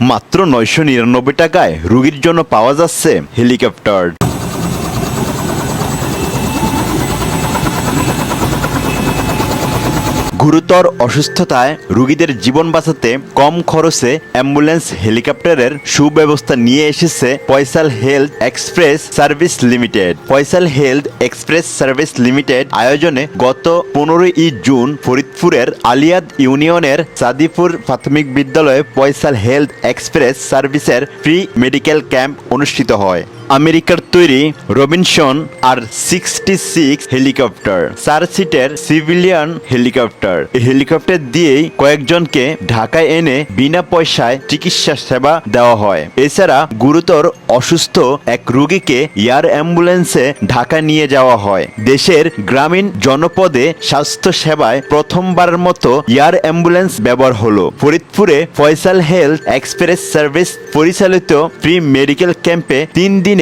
মাত্র নয়শো নিরানব্বই টাকায় রুগীর জন্য পাওয়া যাচ্ছে হেলিকপ্টার। গুরুতর অসুস্থতায় রোগীদের জীবন বাঁচাতে কম খরচে অ্যাম্বুলেন্স, হেলিকপ্টারের সুব্যবস্থা নিয়ে এসেছে Faisal health express service limited. Faisal health express service limited আয়োজনে গত পনেরোই জুন ফরিদপুরের আলিয়াদ ইউনিয়নের সাদিপুর প্রাথমিক বিদ্যালয়ে পয়সাল হেলথ এক্সপ্রেস সার্ভিসের ফ্রি মেডিকেল ক্যাম্প অনুষ্ঠিত হয়। আমেরিকার তৈরি Robinson R sixty six helicopter. চার সিটের সিভিলিয়ান হেলিকপ্টার। এই হেলিকপ্টার দিয়েই কয়েকজনকে ঢাকায় এনে বিনা পয়সায় চিকিৎসা সেবা দেওয়া হয়। এছাড়া গুরুতর অসুস্থ এক রোগীকে এয়ার অ্যাম্বুলেন্সে ঢাকা নিয়ে যাওয়া হয়। দেশের গ্রামীণ জনপদে স্বাস্থ্য সেবায় প্রথমবারের মতো এয়ার অ্যাম্বুলেন্স ব্যবহার হলো। ফরিদপুরে ফয়সাল হেলথ এক্সপ্রেস সার্ভিস পরিচালিত ফ্রি মেডিকেল ক্যাম্পে তিন দিনে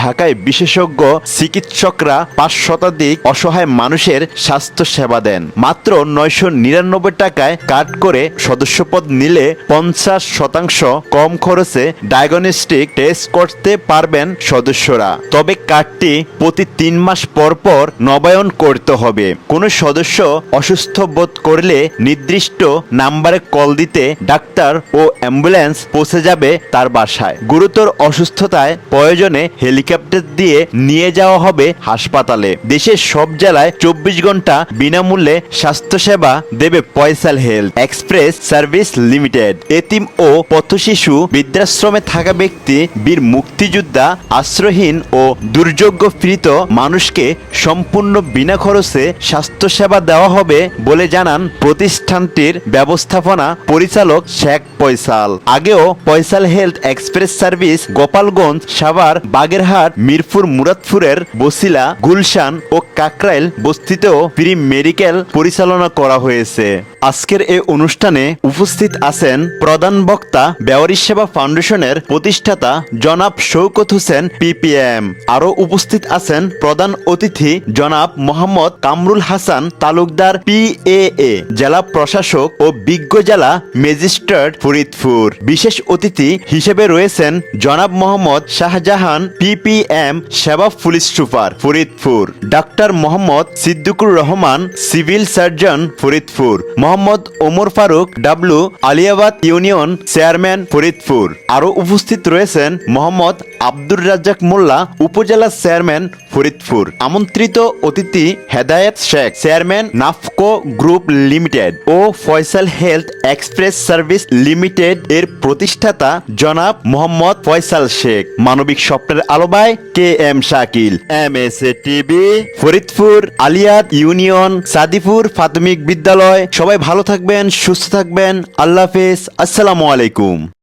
ঢাকায় বিশেষজ্ঞ চিকিৎসকরা পাঁচ শতাধিক অসহায় মানুষের স্বাস্থ্য সেবা দেন। মাত্র নয়শো নিরানব্বই টাকায় কাট করে সদস্যপদ নিলে পঞ্চাশ শতাংশ কম খরচে ডায়াগনস্টিক টেস্ট করতে পারবেন সদস্যরা। তবে কার্ডটি প্রতি তিন মাস পর পর নবায়ন করতে হবে। কোনো সদস্য অসুস্থ বোধ করলে নির্দিষ্ট নাম্বারে কল দিতে ডাক্তার ও অ্যাম্বুলেন্স পৌঁছে যাবে তার বাসায়। গুরুতর অসুস্থতায় প্রয়োজনে হেলিকপ্টার দিয়ে নিয়ে যাওয়া হবে হাসপাতালে। দেশের সব জেলায় চব্বিশ ঘণ্টা বিনামূল্যে স্বাস্থ্যসেবা দেবে Faisal health express service limited. এতিম ও পথশিশু বৃদ্ধাশ্রমে থাকা ব্যক্তি, বীর মুক্তিযোদ্ধা, আশ্রয়হীন ও দুর্যোগ্যপীড়িত মানুষকে সম্পূর্ণ বিনা খরচে স্বাস্থ্যসেবা দেওয়া হবে বলে জানান প্রতিষ্ঠানটির ব্যবস্থাপনা পরিচালক শেখ পয়সাল আগেও Faisal health express service Gopalganj Savar Bagerhat Mirpur মুরাদপুরের Basila Gulshan ও কাকরাইল বস্তিতেও ফ্রি মেডিকেল পরিচালনা করা হয়েছে। আজকের এই অনুষ্ঠানে উপস্থিত আছেন প্রধান বক্তা বেওয়ারি সেবা ফাউন্ডেশনের প্রতিষ্ঠাতা জনাব শৌকত হোসেন পিপিএম আরও উপস্থিত আছেন প্রধান অতিথি জনাব মোহাম্মদ কামরুল হাসান, তালুকদার পিএএ জেলা প্রশাসক ও বিজ্ঞ জেলা ম্যাজিস্ট্রেট ফরিদপুর। বিশেষ অতিথি হিসেবে রয়েছেন জনাব মোহাম্মদ শাহজাহান পিপিএম সেবা police super Faridpur. Doctor Mohammad Siddiqur Rahman, civil surgeon Faridpur. Mohammad Omar Faruk, W Aliabad union chairman Faridpur. আরও উপস্থিত রয়েছেন মোহাম্মদ আব্দুর রাজ্জাক মোল্লা, উপজেলা চেয়ারম্যান ফরিদপুর। আমন্ত্রিত অতিথি Hedayet Sheikh, chairman Nafco group limited ও Faisal health express service limited এর প্রতিষ্ঠাতা জনাব মোহাম্মদ ফয়সাল শেখ। মানবিক স্বপ্নের আলোবায় K M Shakil. M S A TV Faridpur, আলিয়াদ union Sadipur প্রাথমিক বিদ্যালয়। সবাই ভালো থাকবেন, সুস্থ থাকবেন। আল্লাহ হাফেজ। আসসালামু আলাইকুম।